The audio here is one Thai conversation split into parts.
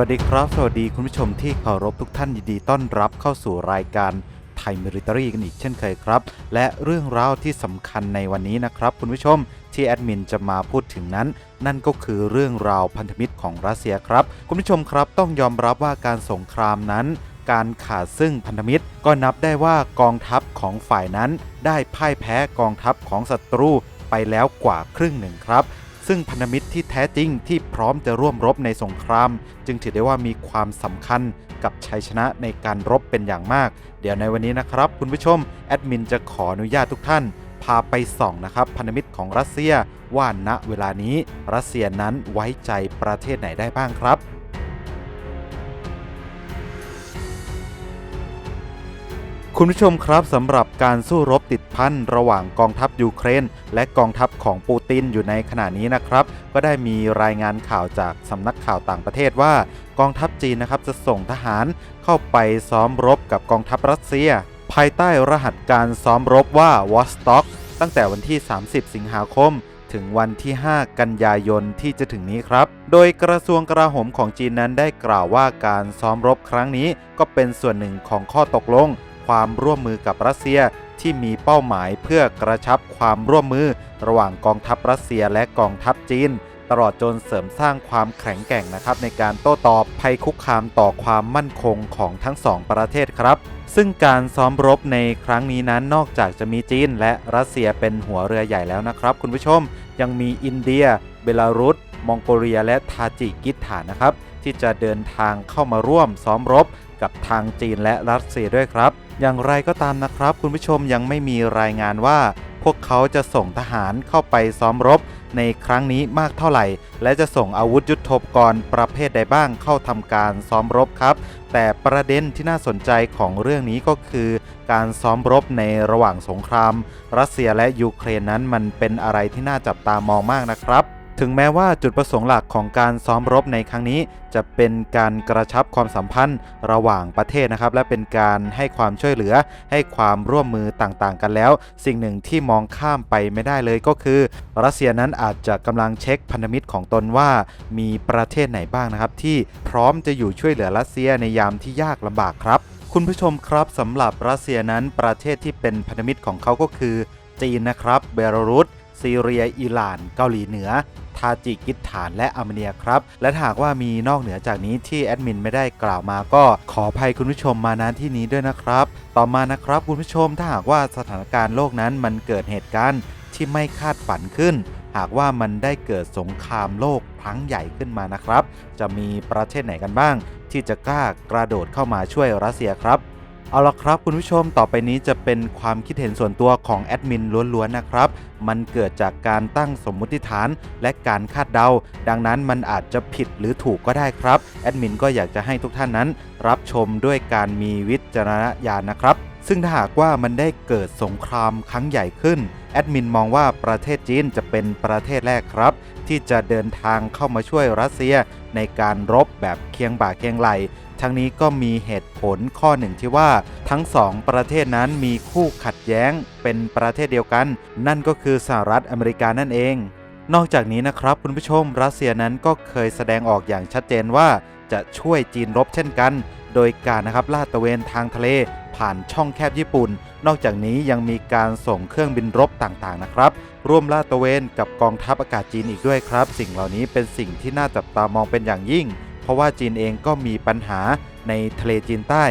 สวัสดีครับ สวัสดีคุณผู้ชมที่เคารพทุกท่านยินดีต้อนรับเข้าสู่รายการไทยมิลิตรีกันอีกเช่นเคยครับ และเรื่องราวที่สำคัญในวันนี้นะครับ คุณผู้ชมที่แอดมินจะมาพูดถึงนั้น นั่นก็คือเรื่องราวพันธมิตรของรัสเซียครับ คุณผู้ชมครับต้องยอมรับว่าการสงครามนั้น การขาดซึ่งพันธมิตร ก็นับได้ว่ากองทัพของฝ่ายนั้น ได้พ่ายแพ้กองทัพของศัตรูไปแล้วกว่าครึ่งหนึ่งครับ ซึ่งพันธมิตรที่แท้จริงที่พร้อมจะร่วมรบในสงคราม จึงถือได้ว่ามีความสำคัญกับชัยชนะในการรบเป็นอย่างมาก เดี๋ยวในวันนี้นะครับ คุณผู้ชมแอดมินจะขออนุญาตทุกท่าน พาไปส่องนะครับพันธมิตรของรัสเซียว่าณเวลานี้ รัสเซียนั้นไว้ใจประเทศไหนได้บ้างครับ คุณผู้ชมครับสำหรับการสู้รบติดพันระหว่างกองทัพยูเครน และกองทัพของปูตินอยู่ในขณะนี้นะครับ ก็ได้มีรายงานข่าวจากสำนักข่าวต่างประเทศว่า กองทัพจีนนะครับจะส่งทหารเข้าไปซ้อมรบกับกองทัพรัสเซีย ภายใต้รหัสการซ้อมรบว่าวอสต็อกตั้งแต่วันที่ 30 สิงหาคม ถึงวันที่ 5 กันยายนที่จะถึงนี้ครับ โดยกระทรวงกลาโหมของจีนนั้นได้กล่าวว่าการซ้อมรบครั้งนี้ก็เป็นส่วนหนึ่งของข้อตกลง ความร่วมมือกับรัสเซียที่มีเป้าหมายเพื่อกระชับความร่วมมือ ระหว่างกองทัพรัสเซียและกองทัพจีน ตลอดจนเสริมสร้างความแข็งแกร่งนะครับ ในการโต้ตอบภัยคุกคามต่อความมั่นคงของทั้งสองประเทศครับ ซึ่งการซ้อมรบในครั้งนี้นั้นนอกจากจะมีจีน และรัสเซียเป็นหัวเรือใหญ่แล้วนะครับ คุณผู้ชมยังมีอินเดีย เบลารุสมองโกเลียและทาจิกิสถานนะครับ ที่จะเดินทางเข้ามาร่วมซ้อมรบกับทางจีนและรัสเซียด้วยครับ อย่างไรก็ตามนะครับ คุณผู้ชมยังไม่มีรายงานว่า พวกเขาจะส่งทหารเข้าไปซ้อมรบ ในครั้งนี้มากเท่าไหร่ และจะส่งอาวุธยุโทโธปกรณ์ประเภทใดบ้างเข้าทำการซ้อมรบครับ แต่ประเด็นที่น่าสนใจของเรื่องนี้ก็คือ การซ้อมรบในระหว่างสงคราม รัสเซียและยูเครนนั้นมันเป็นอะไรที่น่าจับตามองมากนะครับ ถึงแม้ว่าจุดประสงค์หลักของการซ้อมรบในครั้งนี้ จะเป็นการกระชับความสัมพันธ์ระหว่างประเทศนะครับ และเป็นการให้ความช่วยเหลือ ให้ความร่วมมือต่างๆ กันแล้ว สิ่งหนึ่งที่มองข้ามไปไม่ได้เลยก็คือ รัสเซียนั้นอาจจะกำลังเช็คพันธมิตรของตนว่า มีประเทศไหนบ้างนะครับ ที่พร้อมจะอยู่ช่วยเหลือรัสเซียในยามที่ยากลำบากครับคุณผู้ชมครับสำหรับรัสเซียนั้นประเทศที่เป็นพันธมิตรของเขาก็คือ จีนนะครับ เบลารุสซีเรีย อิหร่าน เกาหลีเหนือ ทาจิกิสถานและอาร์เมเนียครับ และหากว่ามีนอกเหนือจากนี้ที่แอดมินไม่ได้กล่าวมาก็ขออภัยคุณผู้ชมมาณที่นี้ด้วยนะครับ ต่อมานะครับคุณผู้ชมถ้าหากว่าสถานการณ์โลกนั้นมันเกิดเหตุการณ์ที่ไม่คาดฝันขึ้น หากว่ามันได้เกิดสงครามโลกครั้งใหญ่ขึ้นมานะครับ จะมีประเทศไหนกันบ้าง ที่จะกล้ากระโดดเข้ามาช่วยรัสเซียครับ เอาละครับคุณผู้ชมต่อไปนี้จะเป็นความคิดเห็นส่วนตัวของแอดมินล้วนๆนะครับ มันเกิดจากการตั้งสมมุติฐานและการคาดเดา ดังนั้นมันอาจจะผิดหรือถูกก็ได้ครับแอดมินก็อยากจะให้ทุกท่านนั้น รับชมด้วยการมีวิจารณญาณนะครับ ซึ่งถ้าหากว่ามันได้เกิดสงครามครั้งใหญ่ขึ้น แอดมินมองว่าประเทศจีนจะเป็นประเทศแรกครับ ที่จะเดินทางเข้ามาช่วยรัสเซียในการรบแบบเคียงบ่าเคียงไหล ทั้งนี้ก็มีเหตุผลข้อหนึ่งที่ว่า ทั้งสองประเทศนั้นมีคู่ขัดแย้งเป็นประเทศเดียวกัน นั่นก็คือสหรัฐอเมริกานั่นเอง นอกจากนี้นะครับคุณผู้ชมรัสเซียนั้นก็เคยแสดงออกอย่างชัดเจนว่า จะช่วยจีนรบเช่นกัน โดยการนะครับลาดตระเวนทางทะเล ผ่านช่องแคบญี่ปุ่น นอกจากนี้ยังมีการส่งเครื่องบินรบต่างๆนะครับ ร่วมลาดตระเวนกับกองทัพอากาศจีนอีกด้วยครับ สิ่งเหล่านี้เป็นสิ่งที่น่าจับตามองเป็นอย่างยิ่ง เพราะว่าจีนเองก็มีปัญหาในทะเลจีนใต้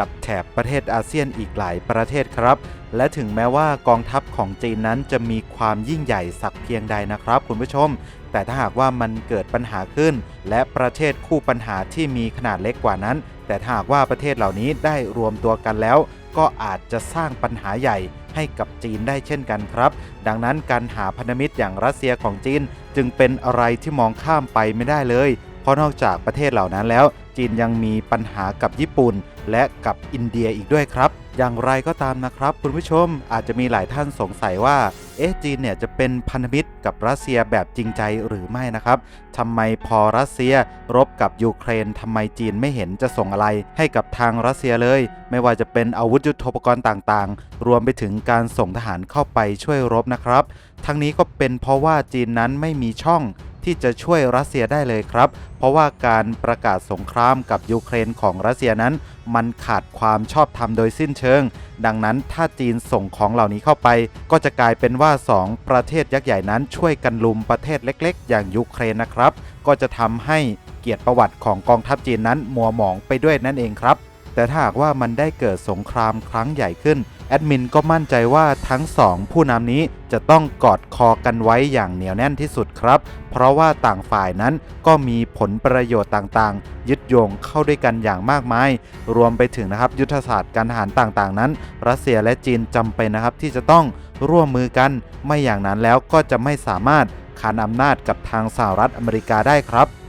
กับแถบประเทศอาเซียนอีกหลายประเทศครับ และถึงแม้ว่ากองทัพของจีนนั้นจะมีความยิ่งใหญ่สักเพียงใดนะครับ คุณผู้ชม แต่ถ้าหากว่ามันเกิดปัญหาขึ้น และประเทศคู่ปัญหาที่มีขนาดเล็กกว่านั้น แต่ถ้าหากว่าประเทศเหล่านี้ได้รวมตัวกันแล้ว ก็อาจจะสร้างปัญหาใหญ่ให้กับจีนได้เช่นกันครับ ดังนั้นการหาพันธมิตรอย่างรัสเซียของจีน จึงเป็นอะไรที่มองข้ามไปไม่ได้เลย เพราะนอกจากประเทศเหล่านั้นแล้ว จีนยังมีปัญหากับญี่ปุ่น และกับอินเดียอีกด้วยครับ อย่างไรก็ตามนะครับคุณผู้ชมอาจจะมีหลายท่านสงสัยว่า เอ๊ะจีนเนี่ยจะเป็นพันธมิตรกับรัสเซียแบบจริงใจหรือไม่นะครับทำไมพอรัสเซียรบกับยูเครนทำไมจีนไม่เห็นจะส่งอะไรให้กับทางรัสเซียเลย ไม่ว่าจะเป็นอาวุธยุทโธปกรณ์ต่างๆ รวมไปถึงการส่งทหารเข้าไปช่วยรบนะครับ ทั้งนี้ก็เป็นเพราะว่าจีนนั้นไม่มีช่อง ที่จะช่วยรัสเซียได้เลยครับ เพราะว่าการประกาศสงครามกับยูเครนของรัสเซียนั้น มันขาดความชอบธรรมโดยสิ้นเชิง ดังนั้นถ้าจีนส่งของเหล่านี้เข้าไป ก็จะกลายเป็นว่า 2 ประเทศยักษ์ใหญ่นั้นช่วยกันลุมประเทศเล็ก ๆ อย่างยูเครนนะครับ ก็จะทำให้เกียรติประวัติของกองทัพจีนนั้นมัวหมองไปด้วยนั่นเองครับ แต่ถ้าหากว่ามันได้เกิดสงครามครั้งใหญ่ขึ้น แอดมินก็มั่นใจว่าทั้งสองผู้นำนี้จะต้องกอดคอกันไว้อย่างเหนียวแน่นที่สุดครับ เพราะว่าต่างฝ่ายนั้นก็มีผลประโยชน์ต่างๆ ยึดโยงเข้าด้วยกันอย่างมากมาย รวมไปถึงนะครับยุทธศาสตร์การทหารต่างๆ นั้น รัสเซียและจีนจำเป็นนะครับที่จะต้องร่วมมือกัน ไม่อย่างนั้นแล้วก็จะไม่สามารถขานอำนาจกับทางสหรัฐอเมริกาได้ครับ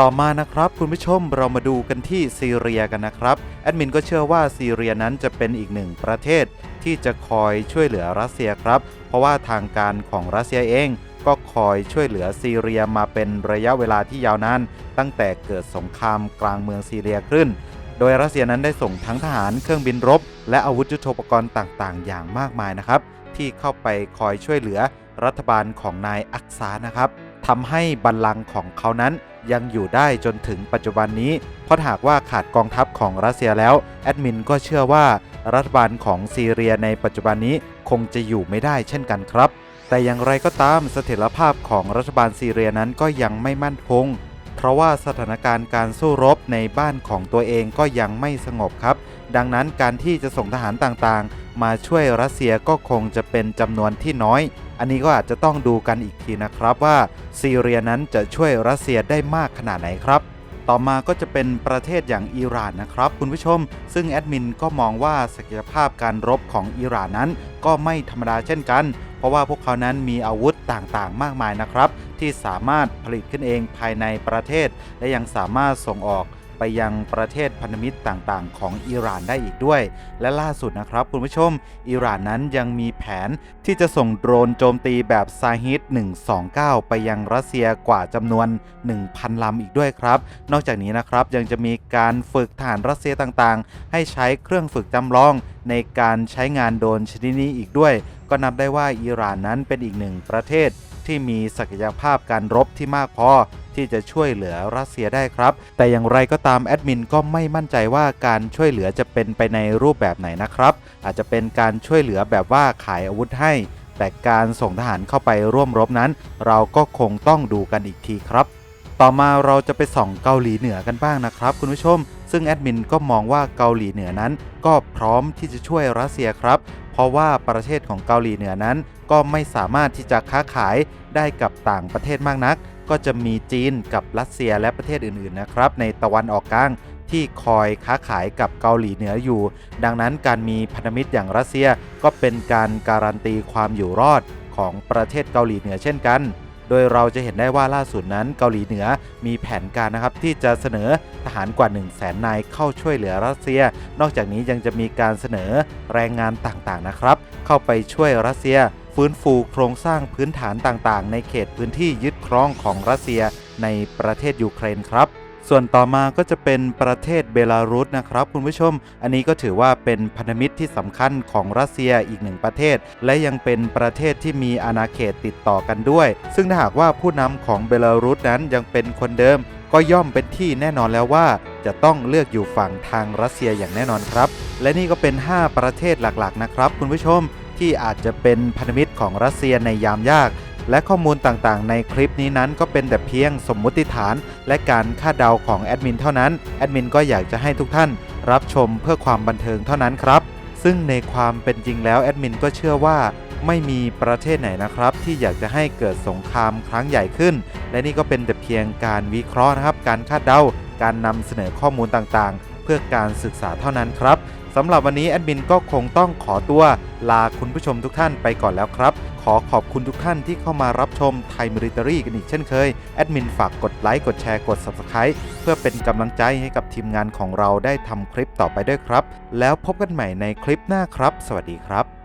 ต่อมานะครับคุณผู้ชมเรามาดูกันที่ซีเรียกันนะครับแอดมินก็เชื่อว่าซีเรียนั้นจะเป็นอีกหนึ่งประเทศ ที่จะคอยช่วยเหลือรัสเซียครับ เพราะว่าทางการของรัสเซียเอง ก็คอยช่วยเหลือซีเรียมาเป็นระยะเวลาที่ยาวนานตั้งแต่เกิดสงครามกลางเมืองซีเรียขึ้น โดยรัสเซียนั้นได้ส่งทั้งทหารเครื่องบินรบ และอาวุธยุทโธปกรณ์ต่างๆ อย่างมากมายนะครับที่เข้าไปคอยช่วยเหลือรัฐบาลของนายอักษานะครับ ทำให้บัลลังก์ของเขานั้นยังอยู่ได้จนถึงปัจจุบันนี้ เพราะหากว่าขาดกองทัพของรัสเซียแล้ว แอดมินก็เชื่อว่ารัฐบาลของซีเรียในปัจจุบันนี้คงจะอยู่ไม่ได้เช่นกันครับ แต่อย่างไรก็ตามเสถียรภาพของรัฐบาลซีเรียนั้นก็ยังไม่มั่นคง เพราะว่าสถานการณ์การสู้รบในบ้านของตัวเองก็ยังไม่สงบครับ ดังนั้นการที่จะส่งทหารต่างๆ มาช่วยรัสเซียก็คงจะเป็นจำนวนที่น้อย อันนี้ก็อาจจะต้องดูกันอีกทีนะครับว่าซีเรียนั้นจะช่วยรัสเซียได้มากขนาดไหนครับ ต่อมาก็จะเป็นประเทศอย่างอิหร่านนะครับ คุณผู้ชม ซึ่งแอดมินก็มองว่าศักยภาพการรบของอิหร่านนั้น ก็ไม่ธรรมดาเช่นกัน เพราะว่าพวกเขานั้นมีอาวุธต่างๆ มากมายนะครับ ที่สามารถผลิตขึ้นเองภายในประเทศ และยังสามารถส่งออก ไปยังประเทศพันธมิตรต่างๆ ของอิหร่านได้อีกด้วย และล่าสุดนะครับคุณผู้ชม อิหร่านนั้นยังมีแผนที่จะส่งโดรนโจมตีแบบซาฮิด129 ไปยังรัสเซียกว่าจำนวน 1,000 ลำอีกด้วยครับ นอกจากนี้นะครับยังจะมีการฝึกทหารรัสเซียต่างๆ ให้ใช้เครื่องฝึกจำลองในการใช้งานโดรนชนิดนี้อีกด้วย ก็นับได้ว่าอิหร่านนั้นเป็นอีกหนึ่งประเทศที่มีศักยภาพการรบที่มากพอ ที่จะช่วยเหลือรัสเซียได้ครับ แต่อย่างไรก็ตามแอดมินก็ไม่มั่นใจว่าการช่วยเหลือจะเป็นไปในรูปแบบไหนนะครับ อาจจะเป็นการช่วยเหลือแบบว่าขายอาวุธให้ แต่การส่งทหารเข้าไปร่วมรบนั้น เราก็คงต้องดูกันอีกทีครับต่อมาเราจะไปส่องเกาหลีเหนือกันบ้างนะครับ คุณผู้ชม ซึ่งแอดมินก็มองว่าเกาหลีเหนือนั้น ก็พร้อมที่จะช่วยรัสเซียครับ เพราะว่าประเทศของเกาหลีเหนือนั้น ก็ไม่สามารถที่จะค้าขายได้กับต่างประเทศมากนัก ก็จะมีจีนกับรัสเซียและประเทศอื่นๆนะครับ ในตะวันออกกลางที่คอยค้าขายกับเกาหลีเหนืออยู่ ดังนั้นการมีพันธมิตรอย่างรัสเซียก็เป็นการการันตีความอยู่รอดของประเทศเกาหลีเหนือเช่นกัน โดยเราจะเห็นได้ว่าล่าสุดนั้นเกาหลีเหนือมีแผนการนะครับที่จะเสนอทหารกว่า 1 0 0 0 0แสนนายเข้าช่วยเหลือรัสเซีย นอกจากนี้ยังจะมีการเสนอแรงงานต่างๆนะครับ เข้าไปช่วยรัสเซีย ฟื้นฟูโครงสร้างพื้นฐานต่างๆ ในเขตพื้นที่ยึดครองของรัสเซียในประเทศยูเครนครับ ส่วนต่อมาก็จะเป็นประเทศเบลารุสนะครับคุณผู้ชม อันนี้ก็ถือว่าเป็นพันธมิตรที่สำคัญของรัสเซียอีกหนึ่งประเทศ และยังเป็นประเทศที่มีอาณาเขตติดต่อกันด้วย ซึ่งถ้าหากว่าผู้นำของเบลารุสนั้นยังเป็นคนเดิม ก็ย่อมเป็นที่แน่นอนแล้วว่าจะต้องเลือกอยู่ฝั่งทางรัสเซียอย่างแน่นอนครับ และนี่ก็เป็น 5 ประเทศหลักๆนะครับคุณผู้ชม ที่อาจจะเป็นพันธมิตรของรัสเซียในยามยาก และข้อมูลต่างๆ ในคลิปนี้นั้นก็เป็นแต่เพียงสมมุติฐาน และการคาดเดาของแอดมินเท่านั้น แอดมินก็อยากจะให้ทุกท่าน รับชมเพื่อความบันเทิงเท่านั้นครับ ซึ่งในความเป็นจริงแล้วแอดมินก็เชื่อว่าไม่มีประเทศไหนนะครับ ที่อยากจะให้เกิดสงครามครั้งใหญ่ขึ้น และนี่ก็เป็นแต่เพียงการวิเคราะห์นะครับ การคาดเดา การนำเสนอข้อมูลต่างๆ เพื่อการศึกษาเท่านั้นครับ สำหรับวันนี้แอดมินก็คงต้องขอตัวลาคุณผู้ชมทุกท่านไปก่อนแล้วครับ ขอขอบคุณทุกท่านที่เข้ามารับชมไทยมิลิเตอรี่กันอีกเช่นเคย แอดมินฝากกดไลค์กดแชร์กด Subscribe เพื่อเป็นกำลังใจให้กับทีมงานของเราได้ทำคลิปต่อไปด้วยครับ แล้วพบกันใหม่ในคลิปหน้าครับ สวัสดีครับ